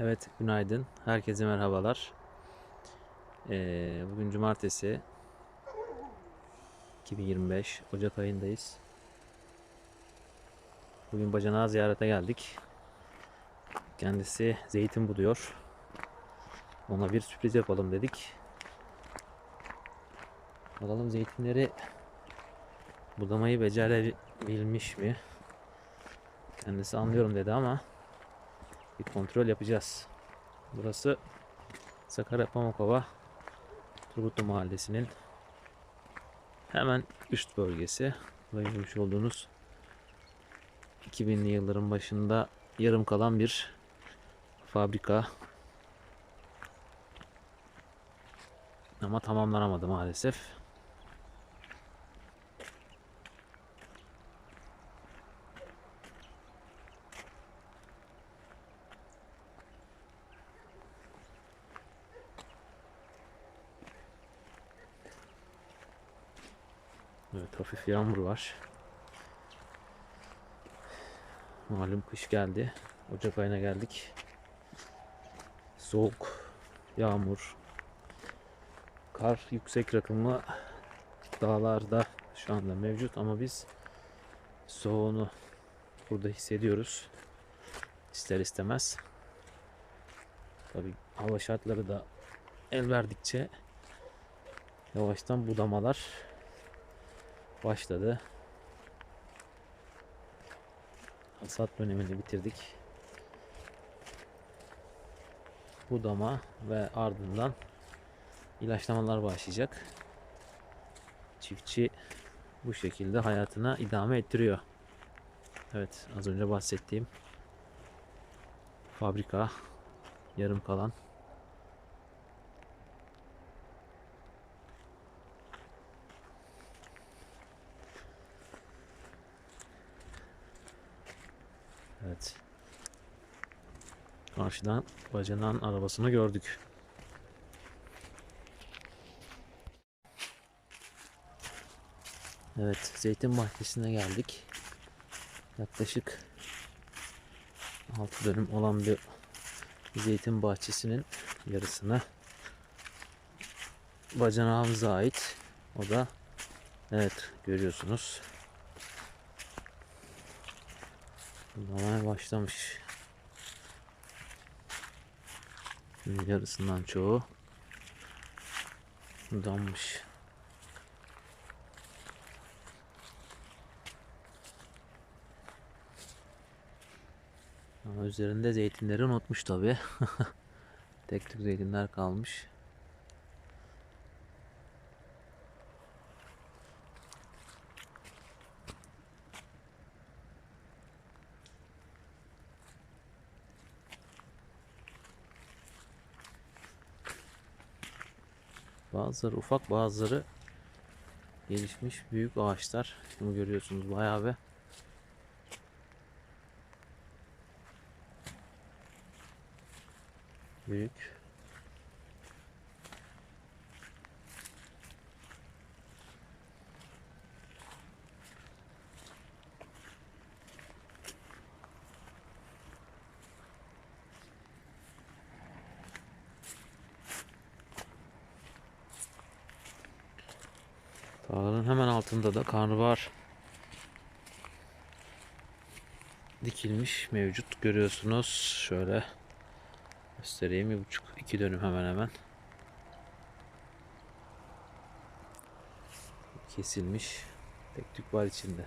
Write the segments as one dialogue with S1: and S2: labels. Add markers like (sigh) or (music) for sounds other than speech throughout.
S1: Evet, günaydın. Herkese merhabalar. Ee, bugün cumartesi 2025 Ocak ayındayız. Bugün bacanağı ziyarete geldik. Kendisi zeytin buluyor. Ona bir sürpriz yapalım dedik. Bakalım zeytinleri budamayı becerebilmiş mi? Kendisi anlıyorum dedi ama bir kontrol yapacağız. Burası Sakarya Pamukova Turgutlu Mahallesi'nin hemen üst bölgesi. Ve görmüş olduğunuz 2000'li yılların başında yarım kalan bir fabrika. Ama tamamlanamadı maalesef. Evet hafif yağmur var. Malum kış geldi. Ocak ayına geldik. Soğuk, yağmur, kar yüksek rakımlı dağlarda şu anda mevcut ama biz soğuğunu burada hissediyoruz. İster istemez. Tabi hava şartları da el verdikçe yavaştan budamalar başladı. Hasat dönemini bitirdik. Budama ve ardından ilaçlamalar başlayacak. Çiftçi bu şekilde hayatına idame ettiriyor. Evet az önce bahsettiğim fabrika yarım kalan Evet. Karşıdan bacanağın arabasını gördük. Evet, zeytin bahçesine geldik. Yaklaşık 6 dönüm olan bir zeytin bahçesinin yarısına bacanağımıza ait. O da evet görüyorsunuz. Budamaya başlamış. Yarısından çoğu budanmış. Ama üzerinde zeytinleri unutmuş tabi. (laughs) tek tük zeytinler kalmış. Bazıları ufak bazıları gelişmiş büyük ağaçlar. Bunu görüyorsunuz bayağı bir büyük. Dağların hemen altında da karnabahar dikilmiş mevcut görüyorsunuz. Şöyle göstereyim bir buçuk iki dönüm hemen hemen kesilmiş tek tük var içinde.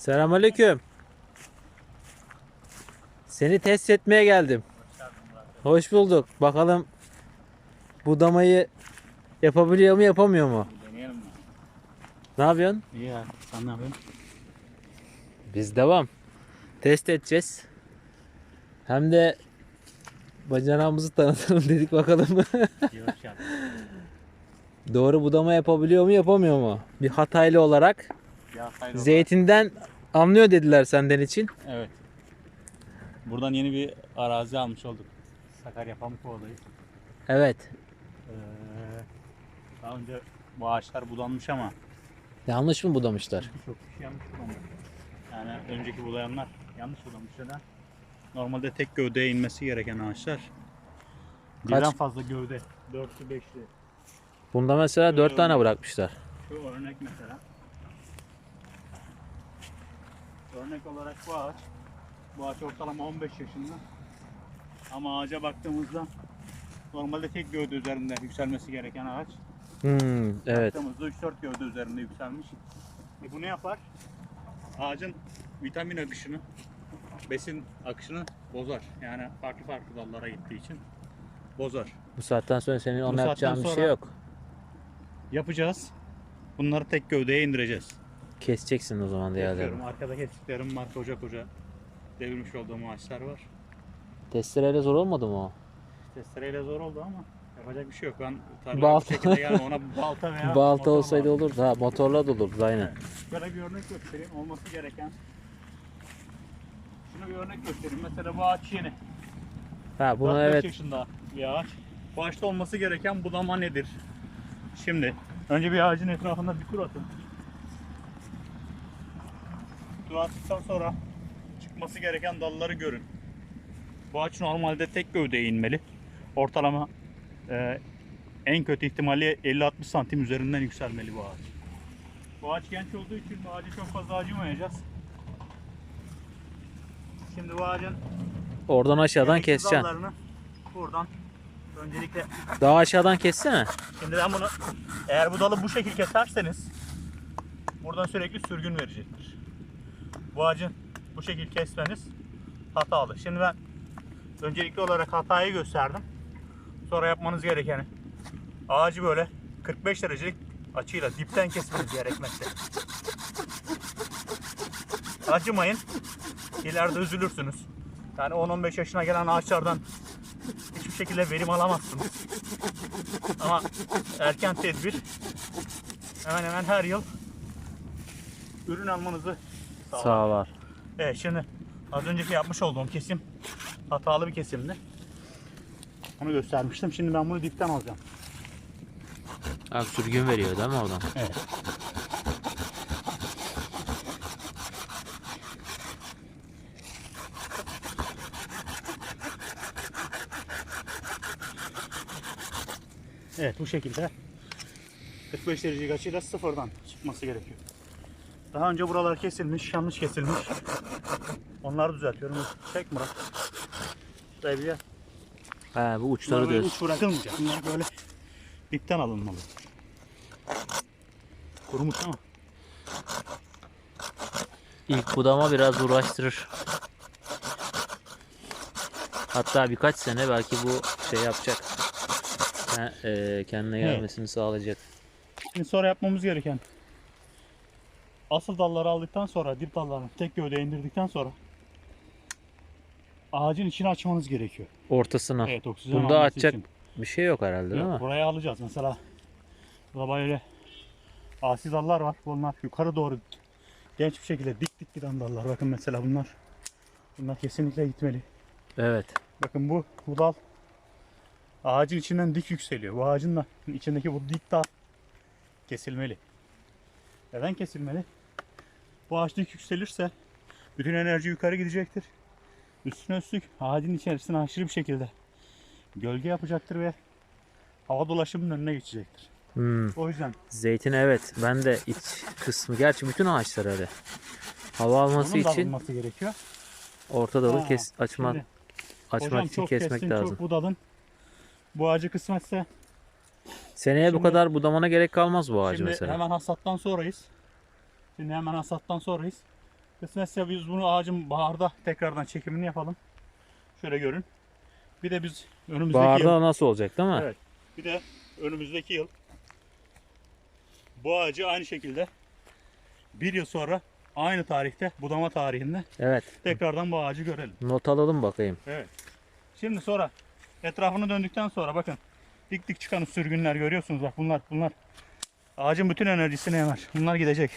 S1: Selamünaleyküm. Seni test etmeye geldim. Hoş bulduk. Bakalım budamayı yapabiliyor mu yapamıyor mu?
S2: Deneyelim mi?
S1: Ne yapıyorsun?
S2: İyi ya. Sen ne yapıyorsun?
S1: Biz devam. Test edeceğiz. Hem de bacanağımızı tanıtalım dedik bakalım. (laughs) Doğru budama yapabiliyor mu yapamıyor mu? Bir Hataylı olarak
S2: Ya
S1: zeytinden anlıyor dediler senden için.
S2: Evet. Buradan yeni bir arazi almış olduk. Sakarya Pamukova'dayız.
S1: Evet.
S2: Ee, daha önce bu ağaçlar budanmış ama
S1: Yanlış mı budamışlar?
S2: birçok kişi yanlış budanmış. Yani önceki budayanlar yanlış budanmış ya da normalde tek gövdeye inmesi gereken ağaçlar. Birden
S1: Kaç-
S2: fazla gövde. Dörtlü, beşli.
S1: Bunda mesela 4 tane bırakmışlar.
S2: Şu örnek mesela. Örnek olarak bu ağaç. Bu ağaç ortalama 15 yaşında. Ama ağaca baktığımızda normalde tek gövde üzerinde yükselmesi gereken ağaç.
S1: Hmm, evet.
S2: Baktığımızda 3-4 gövde üzerinde yükselmiş. E bu ne yapar? Ağacın vitamin akışını, besin akışını bozar. Yani farklı farklı dallara gittiği için bozar.
S1: Bu saatten sonra senin ona yapacağın bir şey
S2: sonra-
S1: yok.
S2: Yapacağız. Bunları tek gövdeye indireceğiz.
S1: Keseceksin o zaman.
S2: Yapıyorum. Arkada kestiklerim var koca koca devirmiş olduğum ağaçlar var.
S1: Testereyle zor olmadı mı o?
S2: Testereyle zor oldu ama yapacak bir şey yok. Ben tarlaya
S1: Balta.
S2: bu şekilde yani ona balta veya (laughs)
S1: Balta
S2: motor
S1: olsaydı
S2: bağlı.
S1: olurdu. Ha, motorla da olurdu aynen.
S2: Şöyle bir örnek göstereyim. Olması gereken. Şunu bir örnek göstereyim. Mesela bu ağaç yeni.
S1: Ha bunu
S2: 4-5
S1: evet
S2: yaşında bir ağaç. Bu ağaçta olması gereken budama nedir? Şimdi önce bir ağacın etrafında bir tur atın. Tur attıktan sonra çıkması gereken dalları görün. Bu ağaç normalde tek gövdeye inmeli. Ortalama e, en kötü ihtimalle 50-60 santim üzerinden yükselmeli bu ağaç. Bu ağaç genç olduğu için bu ağacı çok fazla acımayacağız. Şimdi bu ağacın
S1: oradan aşağıdan
S2: gerekli
S1: keseceksin.
S2: dallarını buradan öncelikle
S1: Daha aşağıdan kessene.
S2: Şimdi ben bunu eğer bu dalı bu şekil keserseniz buradan sürekli sürgün verecektir. Bu ağacı bu şekil kesmeniz hatalı. Şimdi ben öncelikli olarak hatayı gösterdim. Sonra yapmanız gerekeni ağacı böyle 45 derecelik açıyla dipten kesmeniz gerekmekte. Acımayın. İleride üzülürsünüz. Yani 10-15 yaşına gelen ağaçlardan hiçbir şekilde verim alamazsınız. Ama erken tedbir hemen hemen her yıl ürün almanızı sağlar.
S1: Sağ var.
S2: Evet şimdi az önceki yapmış olduğum kesim hatalı bir kesimdi. Onu göstermiştim. Şimdi ben bunu dipten alacağım.
S1: Bak sürgün veriyor değil mi oradan?
S2: Evet. Evet bu şekilde 45 derecelik açıyla sıfırdan çıkması gerekiyor. Daha önce buralar kesilmiş, yanlış kesilmiş. Onları düzeltiyorum. Çek Murat. Şuraya bir gel.
S1: He bu uçları
S2: Bunlar böyle
S1: diyorsun.
S2: uç bırakılmayacak. Bunlar böyle dipten alınmalı. Kurumuş ama.
S1: İlk budama biraz uğraştırır. Hatta birkaç sene belki bu şey yapacak. Ha, e, kendine gelmesini sağlayacak.
S2: Şimdi sonra yapmamız gereken asıl dalları aldıktan sonra dip dallarını tek gövdeye indirdikten sonra ağacın içini açmanız gerekiyor.
S1: Ortasına.
S2: Evet oksijen
S1: Bunda
S2: alması
S1: açacak
S2: için.
S1: bir şey yok herhalde değil mi?
S2: buraya alacağız. Mesela burada böyle asi dallar var. Bunlar yukarı doğru genç bir şekilde dik dik giden dallar. Bakın mesela bunlar. Bunlar kesinlikle gitmeli.
S1: Evet.
S2: Bakın bu, bu dal ağacın içinden dik yükseliyor. Bu ağacın da içindeki bu dik dal kesilmeli. Neden kesilmeli? Bu ağaç dik yükselirse bütün enerji yukarı gidecektir. Üstüne üstlük ağacın içerisine aşırı bir şekilde gölge yapacaktır ve hava dolaşımının önüne geçecektir.
S1: Hmm.
S2: O yüzden
S1: Zeytin evet. Ben de iç kısmı. Gerçi bütün ağaçlar öyle. Hava alması
S2: onun
S1: için
S2: alınması gerekiyor.
S1: orta dalı kes açmak
S2: Şimdi
S1: açmak
S2: hocam
S1: için
S2: çok
S1: kesmek
S2: kestin,
S1: lazım.
S2: çok budadın. Bu ağacı kısmetse
S1: Seneye bu
S2: Şimdi-
S1: kadar budamana gerek kalmaz bu ağacı
S2: Şimdi
S1: mesela.
S2: hemen hasattan sonrayız. Şimdi hemen hasattan sonrayız. Kısmetse biz bunu ağacın baharda tekrardan çekimini yapalım. Şöyle görün. Bir de biz önümüzdeki yıl,
S1: Baharda nasıl olacak değil mi?
S2: Evet. bir de önümüzdeki yıl bu ağacı aynı şekilde bir yıl sonra aynı tarihte budama tarihinde
S1: Evet.
S2: tekrardan bu ağacı görelim.
S1: Not alalım bakayım.
S2: Evet. Şimdi sonra etrafını döndükten sonra bakın dik dik çıkan sürgünler görüyorsunuz bak bunlar bunlar ağacın bütün enerjisini emer. Bunlar gidecek.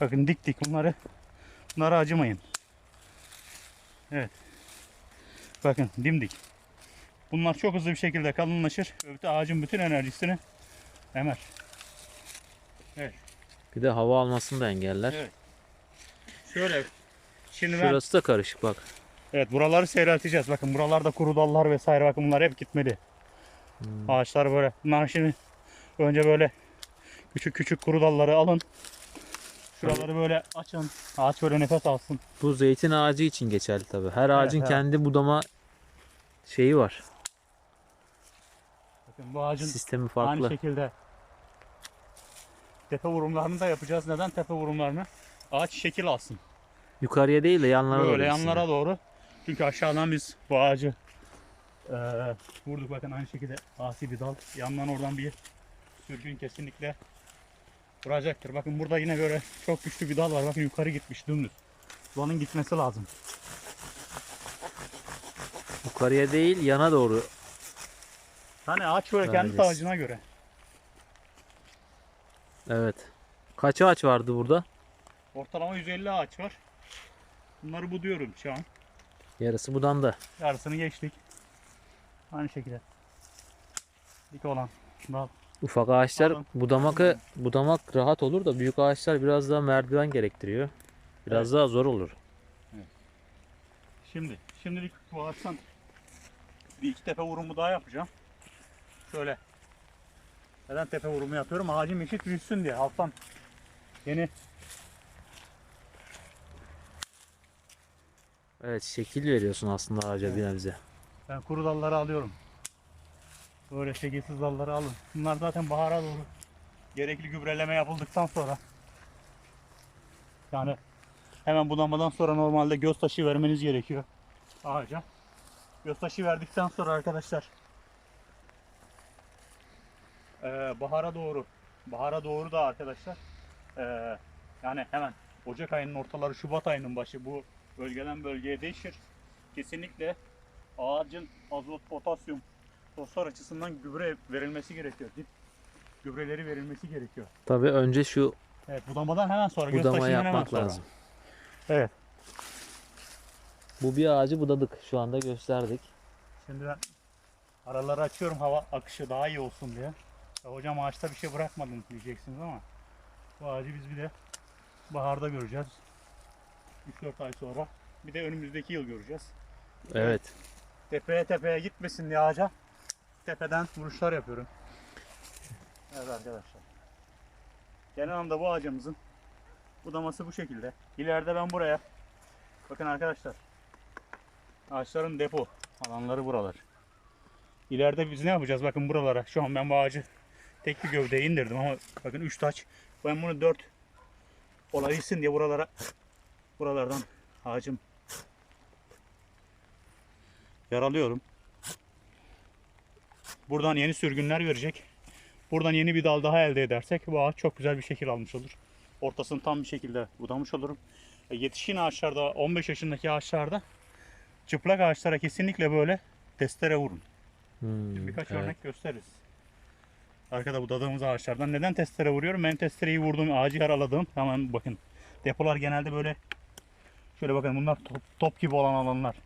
S2: Bakın dik dik bunları bunlara acımayın. Evet. Bakın dimdik. Bunlar çok hızlı bir şekilde kalınlaşır. Öbür ağacın bütün enerjisini emer.
S1: Bir de hava almasını da engeller.
S2: Evet. Şöyle. Şimdi ben
S1: Şurası da karışık bak.
S2: Evet buraları seyrelteceğiz. Bakın buralarda kuru dallar vesaire bakın bunlar hep gitmeli.
S1: Hmm.
S2: Ağaçlar böyle. Bunlar şimdi önce böyle küçük küçük kuru dalları alın. Şuraları böyle açın. Ağaç böyle nefes alsın.
S1: Bu zeytin ağacı için geçerli tabi. Her ağacın
S2: evet.
S1: kendi budama şeyi var.
S2: Bakın bu ağacın
S1: Sistemi
S2: aynı
S1: farklı.
S2: şekilde tepe vurumlarını da yapacağız. Neden tepe vurumlarını? Ağaç şekil alsın.
S1: Yukarıya değil de yanlara doğru
S2: Böyle yanlara doğru. Çünkü aşağıdan biz bu ağacı eee, vurduk bakın aynı şekilde asi bir dal. Yandan oradan bir sürgün kesinlikle vuracaktır. Bakın burada yine böyle çok güçlü bir dal var. Bakın yukarı gitmiş dümdüz. Buranın gitmesi lazım.
S1: Yukarıya değil yana doğru.
S2: Hani ağaç böyle kendi
S1: Vereceğiz.
S2: tacına göre.
S1: Evet. Kaç ağaç vardı burada?
S2: Ortalama 150 ağaç var. Bunları buduyorum şu an.
S1: Yarısı budandı.
S2: Yarısını geçtik. Aynı şekilde. Dik olan dal.
S1: Ufak ağaçlar
S2: Pardon.
S1: budamak budamak rahat olur da büyük ağaçlar biraz daha merdiven gerektiriyor. Biraz daha zor olur.
S2: Şimdi, şimdilik bu ağaçtan bir iki tepe vurumu daha yapacağım. Şöyle. Neden tepe vurumu yapıyorum? Ağacım eşit büyüsün diye. Alttan yeni
S1: Evet şekil veriyorsun aslında ağaca bir nebze.
S2: ben kuru dalları alıyorum. Böyle şekilsiz dalları alın. Bunlar zaten bahara doğru gerekli gübreleme yapıldıktan sonra yani hemen budamadan sonra normalde göz taşı vermeniz gerekiyor ağaca. Göz taşı verdikten sonra arkadaşlar eee, bahara doğru bahara doğru da arkadaşlar eee, yani hemen Ocak ayının ortaları Şubat ayının başı bu bölgeden bölgeye değişir. Kesinlikle ağacın azot, potasyum, fosfor açısından gübre verilmesi gerekiyor. Dip gübreleri verilmesi gerekiyor.
S1: Tabii önce şu
S2: Evet budamadan hemen sonra
S1: budama yapmak
S2: sonra.
S1: lazım.
S2: Evet.
S1: Bu bir ağacı budadık. Şu anda gösterdik.
S2: Şimdi ben araları açıyorum hava akışı daha iyi olsun diye. Ya hocam ağaçta bir şey bırakmadın diyeceksiniz ama bu ağacı biz bir de baharda göreceğiz. 3-4 ay sonra. Bir de önümüzdeki yıl göreceğiz.
S1: Evet.
S2: Tepeye tepeye gitmesin diye ağaca tepeden vuruşlar yapıyorum. Evet arkadaşlar. Genel anlamda bu ağacımızın budaması bu şekilde. İleride ben buraya bakın arkadaşlar ağaçların depo alanları buralar. İleride biz ne yapacağız? Bakın buralara. Şu an ben bu ağacı tek bir gövdeye indirdim ama bakın 3 taç. Ben bunu 4 olabilsin diye buralara buralardan ağacım yaralıyorum. Buradan yeni sürgünler verecek. Buradan yeni bir dal daha elde edersek bu ağaç çok güzel bir şekil almış olur. Ortasını tam bir şekilde budamış olurum. E, yetişkin ağaçlarda 15 yaşındaki ağaçlarda çıplak ağaçlara kesinlikle böyle testere vurun.
S1: Hmm,
S2: Birkaç
S1: evet.
S2: örnek gösteririz. Arkada budadığımız ağaçlardan neden testere vuruyorum? Ben testereyi vurduğum ağacı yaraladım. Hemen bakın. Depolar genelde böyle şöyle bakın bunlar top, top gibi olan alanlar.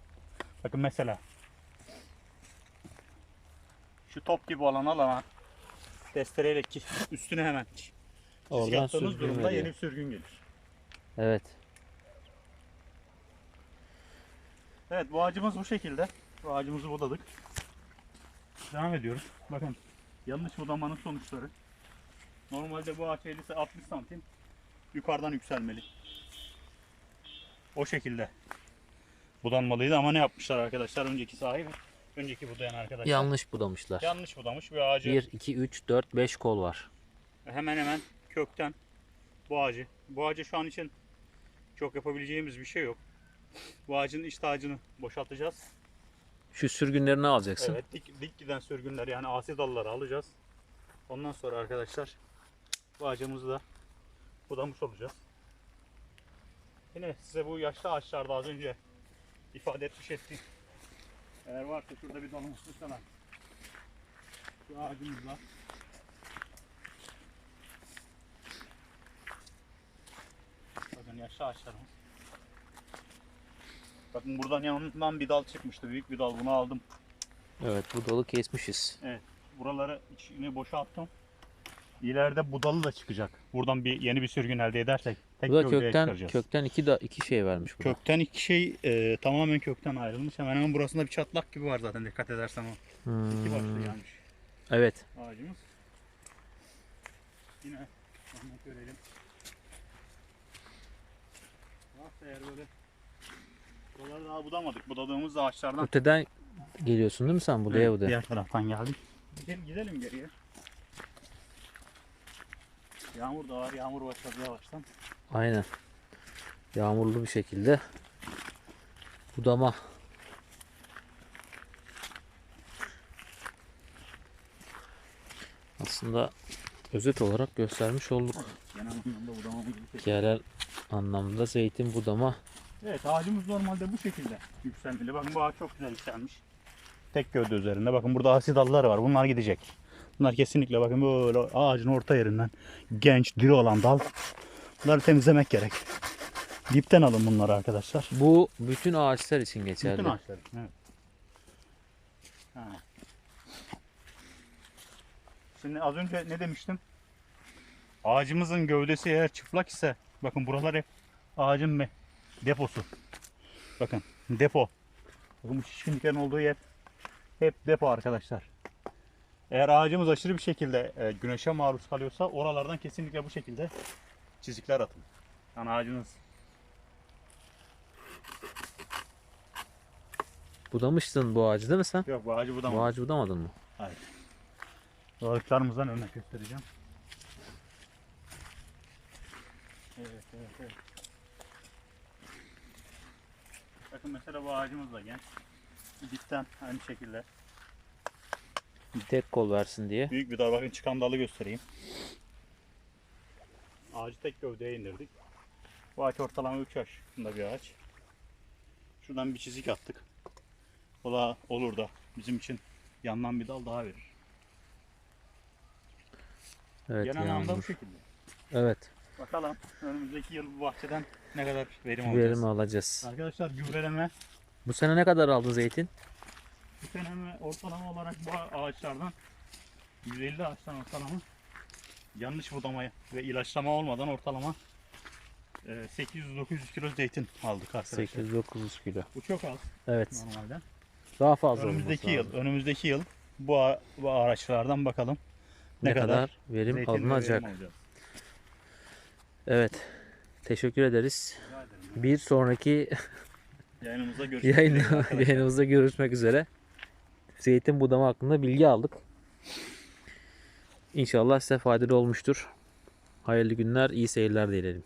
S2: Bakın mesela şu top gibi olan alana testereyle ki- üstüne hemen çizik
S1: Oradan
S2: attığınız
S1: sürgün
S2: durumda
S1: veriyor.
S2: yeni bir sürgün gelir.
S1: Evet.
S2: Evet bu ağacımız bu şekilde. Bu ağacımızı budadık. Devam ediyoruz. Bakın yanlış budamanın sonuçları. Normalde bu ağaç 50 60 santim yukarıdan yükselmeli. O şekilde budanmalıydı ama ne yapmışlar arkadaşlar önceki sahibi önceki budayan arkadaşlar
S1: Yanlış budamışlar.
S2: yanlış budamış ve ağacı
S1: 1, 2, 3, 4, 5 kol var.
S2: hemen hemen kökten bu ağacı bu ağacı şu an için çok yapabileceğimiz bir şey yok. Bu ağacın iç tacını boşaltacağız.
S1: Şu sürgünlerini alacaksın.
S2: Evet dik, dik giden sürgünler yani asi dalları alacağız. Ondan sonra arkadaşlar bu ağacımızı da budamış olacağız. Yine size bu yaşlı ağaçlarda az önce ifade etmiş ettiğim eğer varsa şurada bir dalımız tutsana. Şu ağacımız var. Bakın yaşlı ağaçlarımız. Bakın buradan yanından bir dal çıkmıştı. Büyük bir dal. Bunu aldım.
S1: Evet bu dalı kesmişiz.
S2: Buraları içini boşalttım. İleride budalı da çıkacak. Buradan bir yeni bir sürgün elde edersek tek
S1: Bu da kökten kökten iki da iki şey vermiş bu. da.
S2: Kökten iki şey e, tamamen kökten ayrılmış. Hemen hemen burasında bir çatlak gibi var zaten dikkat edersen o. İki başlı
S1: Hmm,
S2: gelmiş
S1: Evet.
S2: ağacımız. Yine verelim. Varsa eğer böyle buraları daha budamadık. Budadığımız ağaçlardan
S1: Öteden geliyorsun değil mi sen buraya
S2: Evet,
S1: bu da?
S2: diğer taraftan geldik. Gidelim, gidelim geriye. Yağmur da var. Yağmur başladı yavaştan.
S1: Aynen. Yağmurlu bir şekilde budama. Aslında özet olarak göstermiş olduk.
S2: Genel anlamda budamamız bu şekilde.
S1: Genel anlamda zeytin budama.
S2: Evet ağacımız normalde bu şekilde yükselmeli. Bakın bu ağaç çok güzel yükselmiş. Tek gövde üzerinde. Bakın burada asi dallar var. Bunlar gidecek. Bunlar kesinlikle bakın böyle ağacın orta yerinden genç, diri olan dal. Bunları temizlemek gerek. Dipten alın bunları arkadaşlar.
S1: Bu bütün ağaçlar için geçerli.
S2: Bütün ağaçlar. Evet. Ha. Şimdi az önce ne demiştim? Ağacımızın gövdesi eğer çıplak ise bakın buralar hep ağacın me- deposu. Bakın depo. Bakın bu şişkinliklerin olduğu yer hep depo arkadaşlar. Eğer ağacımız aşırı bir şekilde e, güneşe maruz kalıyorsa oralardan kesinlikle bu şekilde çizikler atın. Yani ağacınız
S1: Budamıştın bu ağacı değil mi sen?
S2: yok bu ağacı budamadı.
S1: Bu ağacı budamadın mı?
S2: Balıklarımızdan örnek göstereceğim. Evet, evet, evet. Bakın mesela bu ağacımız da genç. Dipten aynı şekilde.
S1: Tek kol versin diye.
S2: Büyük bir dal. Bakın çıkan dalı göstereyim. Ağacı tek gövdeye indirdik. Bu ağaç ortalama 3 yaşında bir ağaç. Şuradan bir çizik attık. O da olur da bizim için yandan bir dal daha verir.
S1: Evet
S2: Genel anlamda bu şekilde.
S1: Evet.
S2: Bakalım önümüzdeki yıl bu bahçeden ne kadar verim alacağız.
S1: Verim alacağız.
S2: Arkadaşlar gübreleme
S1: Bu sene ne kadar aldın zeytin?
S2: Bu sene ortalama olarak bu ağaçlardan 150 ağaçtan ortalama yanlış budama ve ilaçlama olmadan ortalama e, 800-900 kilo zeytin aldık arkadaşlar.
S1: 8-9 kilo.
S2: Bu çok az
S1: Evet.
S2: normalde.
S1: Daha fazla
S2: Önümüzdeki yıl,
S1: lazım.
S2: önümüzdeki yıl bu, bu araçlardan bakalım
S1: ne,
S2: ne
S1: kadar,
S2: kadar
S1: verim alınacak.
S2: verim alacağız.
S1: Evet. Teşekkür ederiz. Bir sonraki
S2: Yayınımızda (laughs) görüşmek
S1: yayın, yayınımızda görüşmek üzere. Zeytin budama hakkında bilgi aldık. İnşallah size faydalı olmuştur. Hayırlı günler, iyi seyirler dilerim.